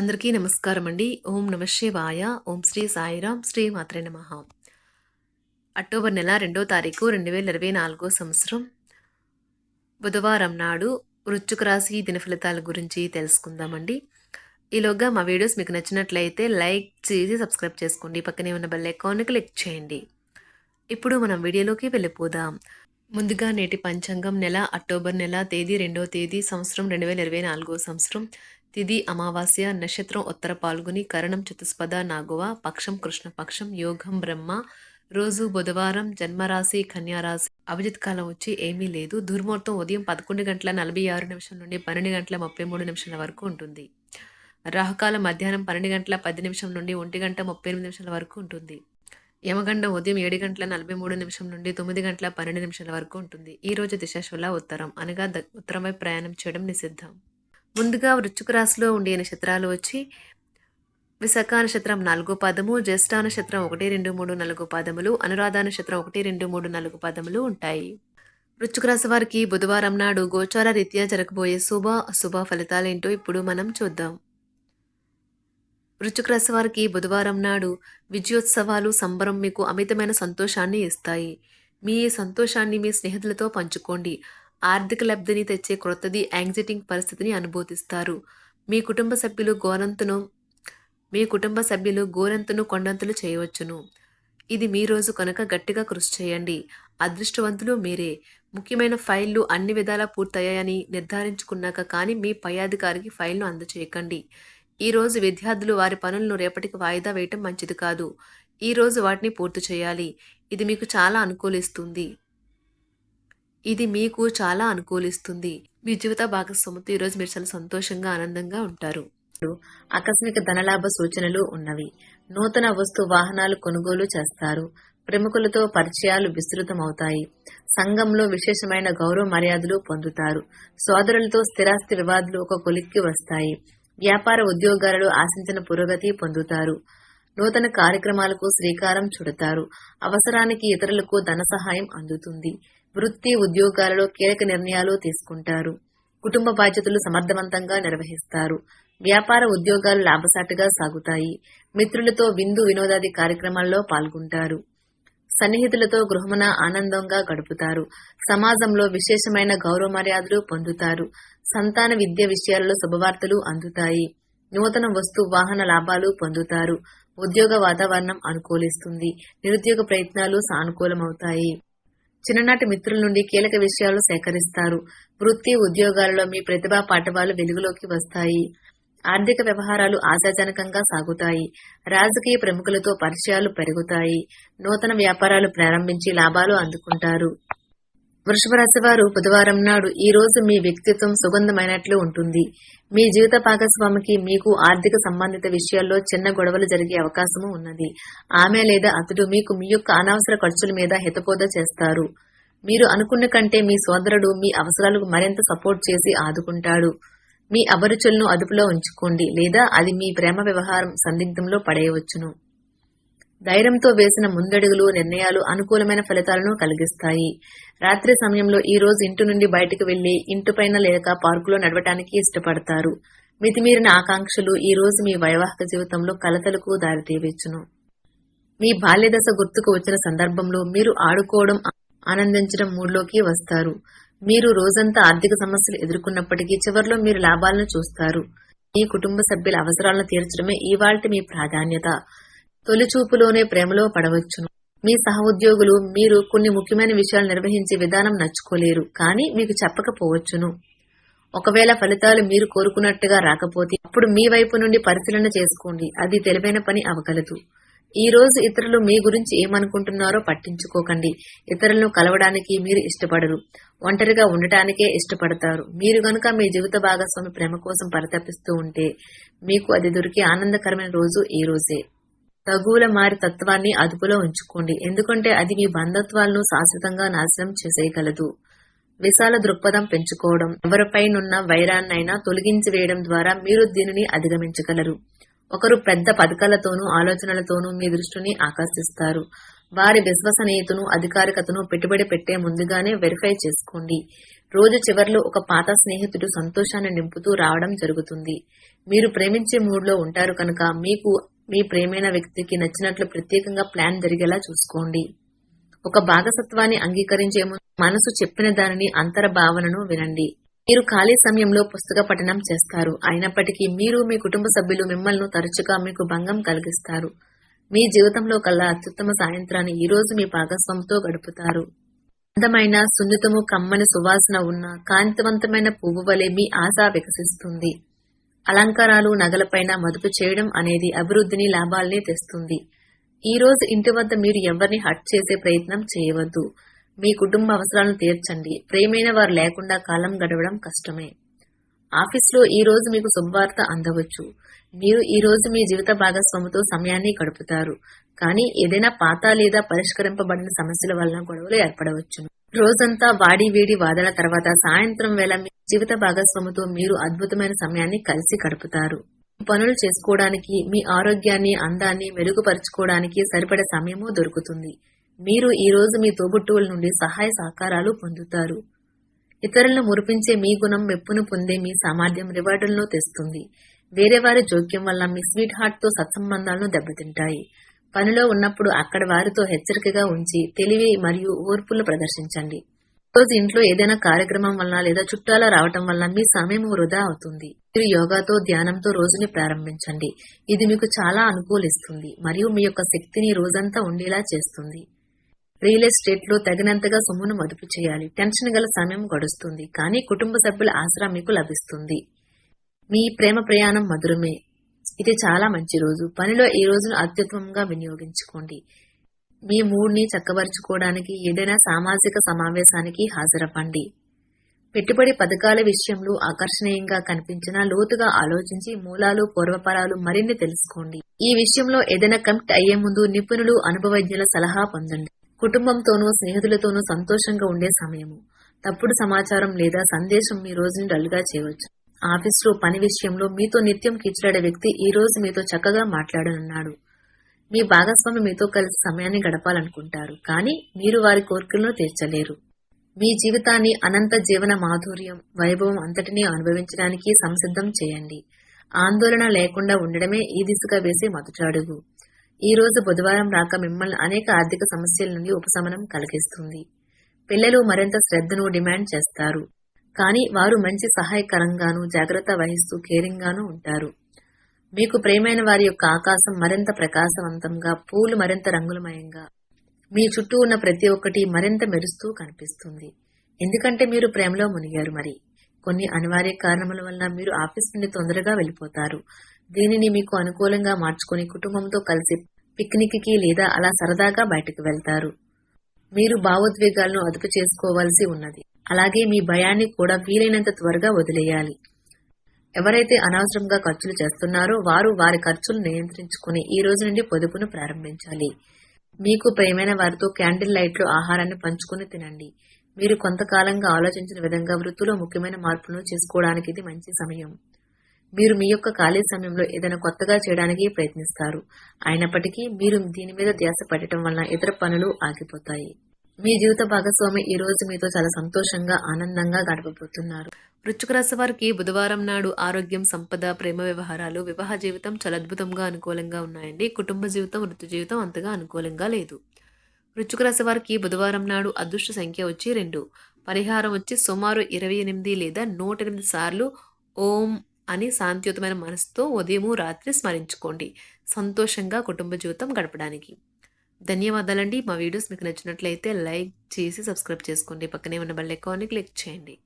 అందరికీ నమస్కారం అండి ఓం నమ శివాయ. ఓం శ్రీ సాయిరాం. శ్రీ మాత్రే నమ. అక్టోబర్ నెల రెండో తారీఖు రెండు వేల ఇరవై నాలుగో సంవత్సరం. బుధవారం నాడు వృశ్చిక రాశి దిన ఫలితాల గురించి తెలుసుకుందామండి. ఈలోగా మా వీడియోస్ మీకు నచ్చినట్లయితే లైక్ చేసి సబ్స్క్రైబ్ చేసుకోండి. పక్కనే ఉన్న బెల్ ఐకాన్ని క్లిక్ చేయండి. ఇప్పుడు మనం వీడియోలోకి వెళ్ళిపోదాం. ముందుగా నేటి పంచాంగం నెల అక్టోబర్ నెల తేదీ రెండో తేదీ సంవత్సరం రెండు వేల ఇరవై నాలుగో సంవత్సరం. తిది అమావాస్య నక్షత్రం ఉత్తర పాల్గొని కరణం చతుస్పద నాగువ పక్షం కృష్ణపక్షం యోగం బ్రహ్మ రోజు బుధవారం జన్మరాశి కన్యారాశి అభిజిత్ కాలం వచ్చి ఏమీ లేదు. దుర్ముహూర్తం ఉదయం పదకొండు గంటల నలభై ఆరు నిమిషం నుండి పన్నెండు గంటల ముప్పై మూడు నిమిషాల వరకు ఉంటుంది. రాహుకాలం మధ్యాహ్నం పన్నెండు గంటల పది నిమిషం నుండి ఒంటి గంట ముప్పై ఎనిమిది నిమిషాల వరకు ఉంటుంది. యమగండ ఉదయం ఏడు గంటల నలభై మూడు నిమిషం నుండి తొమ్మిది గంటల పన్నెండు నిమిషాల వరకు ఉంటుంది. ఈ రోజు దిశాశుల ఉత్తరం అనగా ద- ఉత్తరం వైపు ప్రయాణం చేయడం నిషిద్ధం. ముందుగా వృశ్చిక రాశిలో ఉండే నక్షత్రాలు వచ్చి విశాఖ నక్షత్రం నాలుగో పదము జ్యేష్ఠ నక్షత్రం ఒకటి రెండు మూడు నాలుగు పదములు అనురాధ నక్షత్రం ఒకటి రెండు మూడు నాలుగు పదములు ఉంటాయి. వృశ్చిక రాశి వారికి బుధవారం నాడు గోచార రీత్యా జరగబోయే శుభ అశుభ ఫలితాలేంటో ఇప్పుడు మనం చూద్దాం. వృశ్చిక రాశి వారికి బుధవారం నాడు విజయోత్సవాలు సంబరం మీకు అమితమైన సంతోషాన్ని ఇస్తాయి. మీ సంతోషాన్ని మీ స్నేహితులతో పంచుకోండి. ఆర్థిక లబ్ధిని తెచ్చే క్రొత్తది యాంగ్జైటింగ్ పరిస్థితిని అనుభూతిస్తారు. మీ కుటుంబ సభ్యులు గోరంతును మీ కుటుంబ సభ్యులు గోరంతును కొండంతులు చేయవచ్చును. ఇది మీ రోజు కనుక గట్టిగా కృషి చేయండి. అదృష్టవంతులు మీరే. ముఖ్యమైన ఫైళ్ళు అన్ని విధాలా పూర్తయ్యాయని నిర్ధారించుకున్నాక కానీ మీ పై అధికారికి ఫైల్ను అందచేయకండి. ఈ రోజు విద్యార్థులు వారి పనులను రేపటికి వాయిదా వేయటం మంచిది కాదు. ఈ రోజు వాటిని పూర్తి చేయాలి. ఇది మీకు చాలా అనుకూలిస్తుంది. ఇది మీకు చాలా అనుకూలిస్తుంది. మీ జీవిత భాగస్వామితో ఈరోజు మీరు చాలా సంతోషంగా ఆనందంగా ఉంటారు. ఆకస్మిక ధనలాభ సూచనలు ఉన్నవి. నూతన వస్తు వాహనాలు కొనుగోలు చేస్తారు. ప్రముఖులతో పరిచయాలు విస్తృతమవుతాయి. సంఘంలో విశేషమైన గౌరవ మర్యాదలు పొందుతారు. సోదరులతో స్థిరాస్తి వివాదాలు ఒక కొలిక్కి వస్తాయి. వ్యాపార ఉద్యోగాలలో ఆశించిన పురోగతి పొందుతారు. నూతన కార్యక్రమాలకు శ్రీకారం చుడతారు. అవసరానికి ఇతరులకు ధన సహాయం అందుతుంది. వృత్తి ఉద్యోగాలలో కీలక నిర్ణయాలు తీసుకుంటారు. కుటుంబ బాధ్యతలు సమర్థవంతంగా నిర్వహిస్తారు. వ్యాపార ఉద్యోగాలు లాభసాటిగా సాగుతాయి. మిత్రులతో విందు వినోదాది కార్యక్రమాల్లో పాల్గొంటారు. సన్నిహితులతో గృహమున ఆనందంగా గడుపుతారు. సమాజంలో విశేషమైన గౌరవ మర్యాదలు పొందుతారు. సంతాన విద్య విషయాలలో శుభవార్తలు అందుతాయి. నూతన వస్తు వాహన లాభాలు పొందుతారు. ఉద్యోగ వాతావరణం అనుకూలిస్తుంది. నిరుద్యోగ ప్రయత్నాలు సానుకూలమవుతాయి. చిన్ననాటి మిత్రుల నుండి కీలక విషయాలు సేకరిస్తారు. వృత్తి ఉద్యోగాలలో మీ ప్రతిభా పాఠవాలు వెలుగులోకి వస్తాయి. ఆర్థిక వ్యవహారాలు ఆశాజనకంగా సాగుతాయి. రాజకీయ ప్రముఖులతో పరిచయాలు పెరుగుతాయి. నూతన వ్యాపారాలు ప్రారంభించి లాభాలు అందుకుంటారు. వృషభ వారు బుధవారం నాడు ఈ రోజు మీ వ్యక్తిత్వం సుగంధమైనట్లు ఉంటుంది. మీ జీవిత భాగస్వామికి మీకు ఆర్థిక సంబంధిత విషయాల్లో చిన్న గొడవలు జరిగే అవకాశము ఉన్నది. ఆమె లేదా అతడు మీకు మీ యొక్క అనవసర ఖర్చుల మీద హితబోధ చేస్తారు. మీరు అనుకున్న కంటే మీ సోదరుడు మీ అవసరాలకు మరింత సపోర్ట్ చేసి ఆదుకుంటాడు. మీ అభిరుచులను అదుపులో ఉంచుకోండి లేదా అది మీ ప్రేమ వ్యవహారం సందిగ్ధంలో పడేయవచ్చును. ధైర్యంతో వేసిన ముందడుగులు నిర్ణయాలు అనుకూలమైన ఫలితాలను కలిగిస్తాయి. రాత్రి సమయంలో ఈ రోజు ఇంటి నుండి బయటకు వెళ్ళి ఇంటిపైన లేక పార్కులో నడవటానికి ఇష్టపడతారు. మితిమీరిన ఆకాంక్షలు ఈ రోజు మీ వైవాహిక జీవితంలో కలతలకు దారితీయవచ్చును. మీ బాల్యదశ గుర్తుకు వచ్చిన సందర్భంలో మీరు ఆడుకోవడం ఆనందించడం మూడ్లోకి వస్తారు. మీరు రోజంతా ఆర్థిక సమస్యలు ఎదుర్కొన్నప్పటికీ చివరిలో మీరు లాభాలను చూస్తారు. మీ కుటుంబ సభ్యుల అవసరాలను తీర్చడమే ఇవాల్టి మీ ప్రాధాన్యత. తొలిచూపులోనే ప్రేమలో పడవచ్చును. మీ సహోద్యోగులు మీరు కొన్ని ముఖ్యమైన విషయాలు నిర్వహించే విధానం నచ్చుకోలేరు కానీ మీకు చెప్పకపోవచ్చును. ఒకవేళ ఫలితాలు మీరు కోరుకున్నట్టుగా రాకపోతే అప్పుడు మీ వైపు నుండి పరిశీలన చేసుకోండి. అది తెలివైన పని అవగలదు. ఈ రోజు ఇతరులు మీ గురించి ఏమనుకుంటున్నారో పట్టించుకోకండి. ఇతరులను కలవడానికి మీరు ఇష్టపడరు. ఒంటరిగా ఉండటానికే ఇష్టపడతారు. మీరు గనుక మీ జీవిత భాగస్వామి ప్రేమ కోసం పరితపిస్తూ ఉంటే మీకు అది దొరికే ఆనందకరమైన రోజు ఈ రోజే. తగువుల మారి తత్వాన్ని అదుపులో ఉంచుకోండి. ఎందుకంటే అది మీ బంధత్వాలను శాశ్వతంగా నాశనం చేసేయగలదు. విశాల దృక్పథం పెంచుకోవడం ఎవరిపైనున్న వైరాన్నైనా తొలగించి వేయడం ద్వారా మీరు దీనిని అధిగమించగలరు. ఒకరు పెద్ద పథకాలతోనూ ఆలోచనలతోనూ మీ దృష్టిని ఆకర్షిస్తారు. వారి విశ్వసనీయతను అధికారికతను పెట్టుబడి పెట్టే ముందుగానే వెరిఫై చేసుకోండి. రోజు చివర్లో ఒక పాత స్నేహితుడు సంతోషాన్ని నింపుతూ రావడం జరుగుతుంది. మీరు ప్రేమించే మూడ్లో ఉంటారు కనుక మీకు మీ ప్రేమైన వ్యక్తికి నచ్చినట్లు ప్రత్యేకంగా ప్లాన్ జరిగేలా చూసుకోండి. ఒక భాగసత్వాన్ని అంగీకరించే మనసు చెప్పిన దానిని అంతర భావనను వినండి. మీరు ఖాళీ సమయంలో పుస్తక పఠనం చేస్తారు. అయినప్పటికీ మీరు మీ కుటుంబ సభ్యులు మిమ్మల్ని తరచుగా మీకు భంగం కలిగిస్తారు. మీ జీవితంలో కల్లా అత్యుత్తమ సాయంత్రాన్ని ఈ రోజు మీ భాగస్వామితో గడుపుతారు. అందమైన సున్నితము కమ్మని సువాసన ఉన్న కాంతివంతమైన పువ్వు వలె మీ ఆశ వికసిస్తుంది. అలంకారాలు నగలపైన మదుపు చేయడం అనేది అభివృద్ధిని లాభాల్ని తెస్తుంది. ఈ రోజు ఇంటి వద్ద మీరు ఎవరిని హట్ చేసే ప్రయత్నం చేయవద్దు. మీ కుటుంబ అవసరాలను తీర్చండి. ప్రేమైన వారు లేకుండా కాలం గడవడం కష్టమే. ఆఫీస్లో ఈ రోజు మీకు శుభవార్త అందవచ్చు. మీరు ఈ రోజు మీ జీవిత భాగస్వామితో సమయాన్ని గడుపుతారు. కానీ ఏదైనా పాత లేదా పరిష్కరింపబడిన సమస్యల వలన గొడవలు ఏర్పడవచ్చు రోజంతా వాడి వేడి వాదన తర్వాత సాయంత్రం వేళ మీ జీవిత భాగస్వామితో మీరు అద్భుతమైన సమయాన్ని కలిసి గడుపుతారు. పనులు చేసుకోవడానికి మీ ఆరోగ్యాన్ని అందాన్ని మెరుగుపరుచుకోవడానికి సరిపడే సమయము దొరుకుతుంది. మీరు ఈ రోజు మీ తోబుట్టువుల నుండి సహాయ సహకారాలు పొందుతారు. ఇతరులను మురిపించే మీ గుణం మెప్పును పొందే మీ సామర్థ్యం రివార్డులను తెస్తుంది. వేరే వారి జోక్యం వల్ల మీ స్వీట్ హార్ట్తో సత్సంబంధాలను దెబ్బతింటాయి. పనిలో ఉన్నప్పుడు అక్కడ వారితో హెచ్చరికగా ఉంచి తెలివి మరియు ఓర్పులు ప్రదర్శించండి. రోజు ఇంట్లో ఏదైనా కార్యక్రమం వల్ల లేదా చుట్టాల రావటం వల్ల మీ సమయం వృధా అవుతుంది. మీరు యోగాతో ధ్యానంతో రోజుని ప్రారంభించండి. ఇది మీకు చాలా అనుకూలిస్తుంది మరియు మీ యొక్క శక్తిని రోజంతా ఉండేలా చేస్తుంది. రియల్ ఎస్టేట్లో తగినంతగా సొమ్మును మదుపు చేయాలి. టెన్షన్ గల సమయం గడుస్తుంది. కానీ కుటుంబ సభ్యుల ఆసరా మీకు లభిస్తుంది. మీ ప్రేమ ప్రయాణం మధురమే. ఇది చాలా మంచి రోజు. పనిలో ఈ రోజును అత్యుత్తమంగా వినియోగించుకోండి. మీ మూడ్ని చక్కబరుచుకోవడానికి ఏదైనా సామాజిక సమావేశానికి హాజరవ్వండి. పెట్టుబడి పథకాల విషయంలో ఆకర్షణీయంగా కనిపించినా లోతుగా ఆలోచించి మూలాలు పూర్వపరాలు మరిన్ని తెలుసుకోండి. ఈ విషయంలో ఏదైనా కమిట్ అయ్యే ముందు నిపుణులు అనుభవజ్ఞుల సలహా పొందండి. కుటుంబంతోనూ స్నేహితులతోనూ సంతోషంగా ఉండే సమయము. తప్పుడు సమాచారం లేదా సందేశం మీ రోజుని డల్గా చేయవచ్చు. ఆఫీస్లో పని విషయంలో మీతో నిత్యం కిచ్చలాడే వ్యక్తి ఈ రోజు మీతో చక్కగా మాట్లాడనున్నాడు. మీ భాగస్వామి మీతో కలిసి సమయాన్ని గడపాలనుకుంటారు కానీ మీరు వారి కోరికలను తీర్చలేరు. మీ జీవితాన్ని అనంత జీవన మాధుర్యం వైభవం అంతటినీ అనుభవించడానికి సంసిద్ధం చేయండి. ఆందోళన లేకుండా ఉండడమే ఈ దిశగా వేసే మొదటి అడుగు. ఈ రోజు బుధవారం రాక మిమ్మల్ని అనేక ఆర్థిక సమస్యల నుండి ఉపశమనం కలిగిస్తుంది. పిల్లలు మరింత శ్రద్ధను డిమాండ్ చేస్తారు. కానీ వారు మంచి సహాయకరంగాను జాగ్రత్త వహిస్తూ కేరింగ్గాను ఉంటారు. మీకు ప్రేమైన వారి యొక్క ఆకాశం మరింత ప్రకాశవంతంగా పూలు మరింత రంగులమయంగా మీ చుట్టూ ఉన్న ప్రతి ఒక్కటి మరింత మెరుస్తూ కనిపిస్తుంది. ఎందుకంటే మీరు ప్రేమలో మునిగారు మరి. కొన్ని అనివార్య కారణముల వల్ల మీరు ఆఫీస్ నుండి తొందరగా వెళ్ళిపోతారు. దీనిని మీకు అనుకూలంగా మార్చుకుని కుటుంబంతో కలిసి పిక్నిక్కి లేదా అలా సరదాగా బయటకు వెళ్తారు. మీరు భావోద్వేగాలను అదుపు చేసుకోవాల్సి ఉన్నది. అలాగే మీ భయాన్ని కూడా వీలైనంత త్వరగా వదిలేయాలి. ఎవరైతే అనవసరంగా ఖర్చులు చేస్తున్నారో వారు వారి ఖర్చులు నియంత్రించుకుని ఈ రోజు నుండి పొదుపును ప్రారంభించాలి. మీకు ప్రేమైన వారితో క్యాండిల్ లైట్లు ఆహారాన్ని పంచుకుని తినండి. మీరు కొంతకాలంగా ఆలోచించిన విధంగా వృత్తిలో ముఖ్యమైన మార్పులను చేసుకోవడానికి ఇది మంచి సమయం. మీరు మీ యొక్క ఖాళీ సమయంలో ఏదైనా కొత్తగా చేయడానికి ప్రయత్నిస్తారు. అయినప్పటికీ మీరు దీని మీద ధ్యాస పెట్టడం వలన ఇతర పనులు ఆగిపోతాయి. మీ జీవిత భాగస్వామి ఈ రోజు మీతో చాలా సంతోషంగా ఆనందంగా గడపబోతున్నారు. వృశ్చిక రాశి వారికి బుధవారం నాడు ఆరోగ్యం సంపద ప్రేమ వ్యవహారాలు వివాహ జీవితం చాలా అద్భుతంగా అనుకూలంగా ఉన్నాయండి. కుటుంబ జీవితం వృత్తి జీవితం అంతగా అనుకూలంగా లేదు. వృశ్చిక రాశి వారికి బుధవారం నాడు అదృష్ట సంఖ్య వచ్చి రెండు. పరిహారం వచ్చి సుమారు ఇరవై ఎనిమిది లేదా నూట ఎనిమిది సార్లు ఓం అని శాంతియుతమైన మనసుతో ఉదయము రాత్రి స్మరించుకోండి. సంతోషంగా కుటుంబ జీవితం గడపడానికి. ధన్యవాదాలండి. మా వీడియోస్ మీకు నచ్చినట్లయితే లైక్ చేసి సబ్స్క్రైబ్ చేసుకోండి. పక్కనే ఉన్న బెల్ ఐకాన్ని క్లిక్ చేయండి.